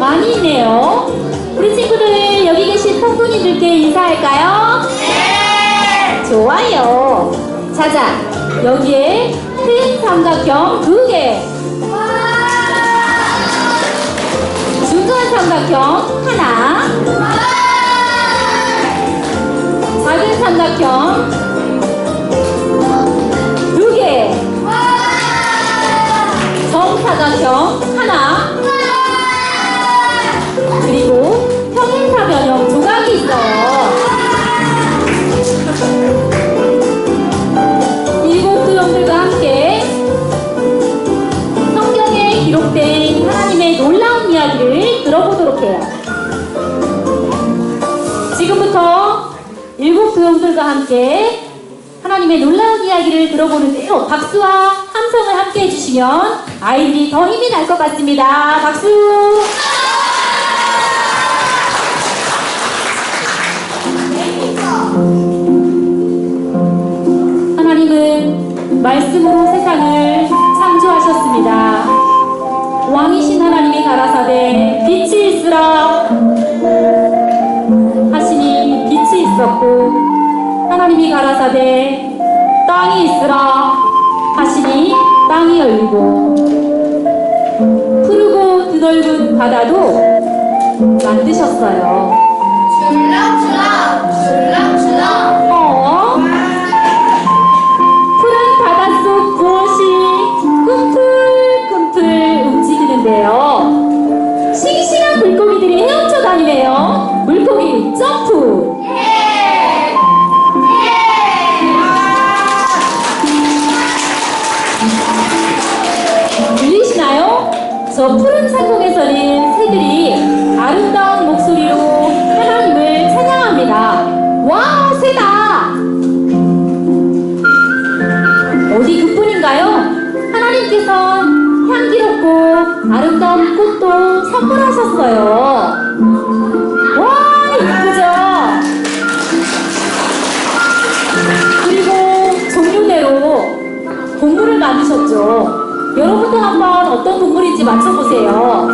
많이 있네요. 우리 친구들 여기 계신 성도님들께 인사할까요? 네! 좋아요. 자자, 여기에 큰 삼각형 두 개. 중간 삼각형 하나. 작은 삼각형. 정사각형 하나. 그리고 평행사 변형 조각이 있어요. 일곱 수령들과 함께 성경에 기록된 하나님의 놀라운 이야기를 들어보도록 해요. 지금부터 일곱 수용들과 함께 하나님의 놀라운 이야기를 들어보는데요. 박수와 함성을 함께 해주시면 아이들이 더 힘이 날 것 같습니다. 박수! 말씀으로 세상을 창조하셨습니다. 왕이신 하나님이 가라사대 빛이 있으라 하시니 빛이 있었고 하나님이 가라사대 땅이 있으라 하시니 땅이 열리고 푸르고 드넓은 바다도 만드셨어요. 출렁출렁 출렁출렁 저 푸른 상공에서는 새들이 아름다운 목소리로 하나님을 찬양합니다. 와, 새다! 어디 그뿐인가요? 하나님께선 향기롭고 아름다운 꽃도 선물하셨어요. 와, 이쁘죠? 그리고 종류대로 동물을 만드셨죠. 여러분도 한번 어떤 동물인지 맞춰보세요.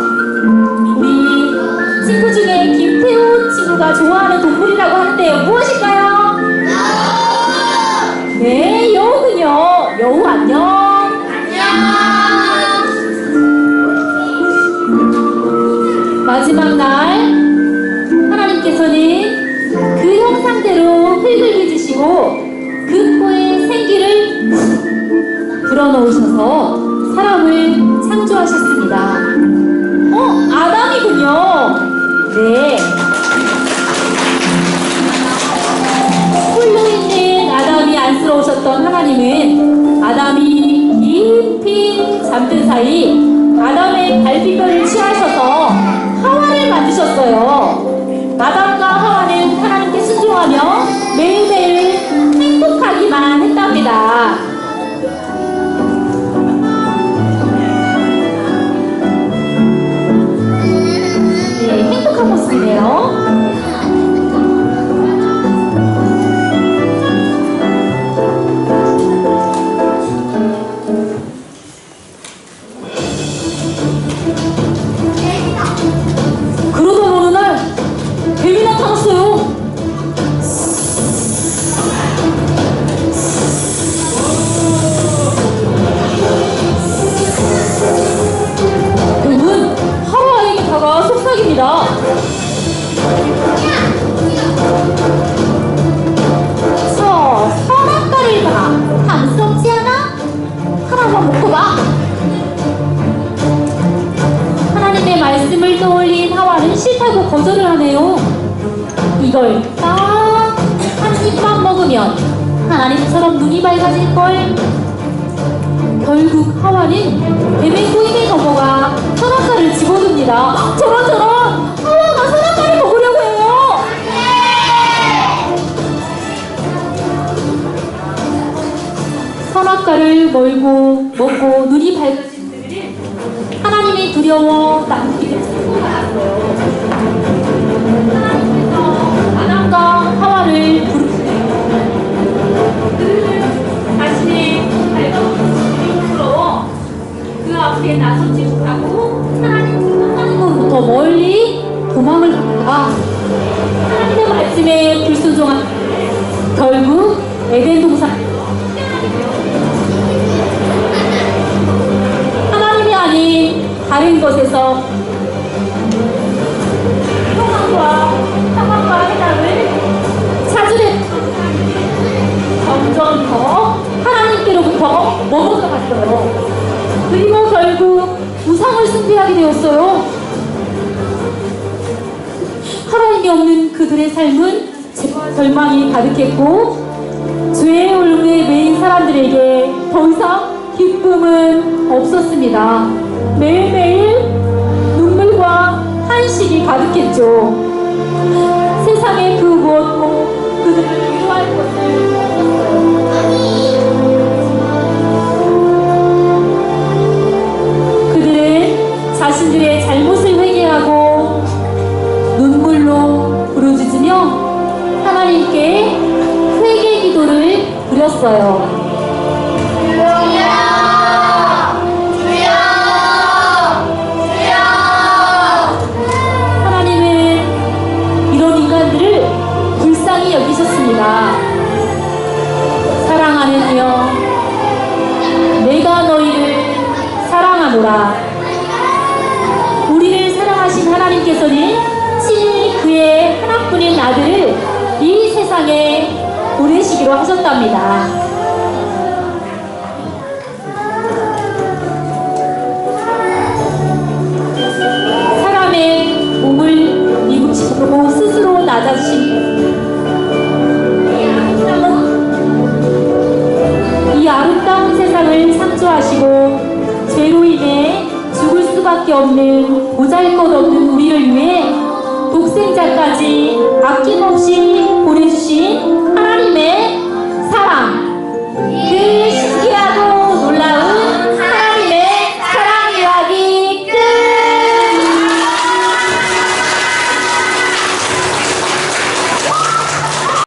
우리 친구 중에 김태훈 친구가 좋아하는 동물이라고 하는데요. 무엇일까요? 네, 여우군요. 여우 안녕. 안녕 마지막 날 하나님께서는 그 형상대로 흙을 빚으시고 그 코에 생기를 불어넣으셔서 사람을 창조하셨습니다. 어, 아담이군요. 네. 홀로 있는 아담이 안쓰러우셨던 하나님은 아담이 깊이 잠든 사이 아담의 갈비뼈를 취하셔서 하와를 만드셨어요. 속삭입니다. 저 선악과를 봐. 감스럽지 않아? 하나만 먹고 봐. 하나님의 말씀을 떠올린 하와는 싫다고 거절을 하네요. 이걸 딱 한 입만 먹으면 하나님처럼 눈이 밝아질걸. 결국 하와는 뱀의 꼬임에 넘어가 선악과를 집어듭니다. 멀고 먹고 눈이 밝아진 그들은 하나님이 두려워 남기를 찾고 나갔어요. 하나님께서 아담과 하와를 부르시네요. 그들은 자신의 발버둥 부러워 그 앞에 나서지 못하고 하나님, 하나님으로부터 멀리 하다가 하나님의 말씀에 불순종한 결국 에덴 동산 다른 것에서 평안과 평안과 해답을 찾으려 점점 더 하나님께로부터 멀어져 갔어요. 그리고 결국 우상을 숭배하게 되었어요. 하나님이 없는 그들의 삶은 절망이 가득했고 죄의 올무에 매인 사람들에게 더 이상 기쁨은 없었습니다. 매일매일 눈물과 한식이 가득했죠. 세상의 그 무엇도 그들을 위로할 것을 아들을 이 세상에 보내시기로 하셨답니다. 이 아름다운 세상을 창조하시고 죄로 인해 죽을 수밖에 없는 보잘것없는 우리를 위해 독생자까지 아낌없이 보내주신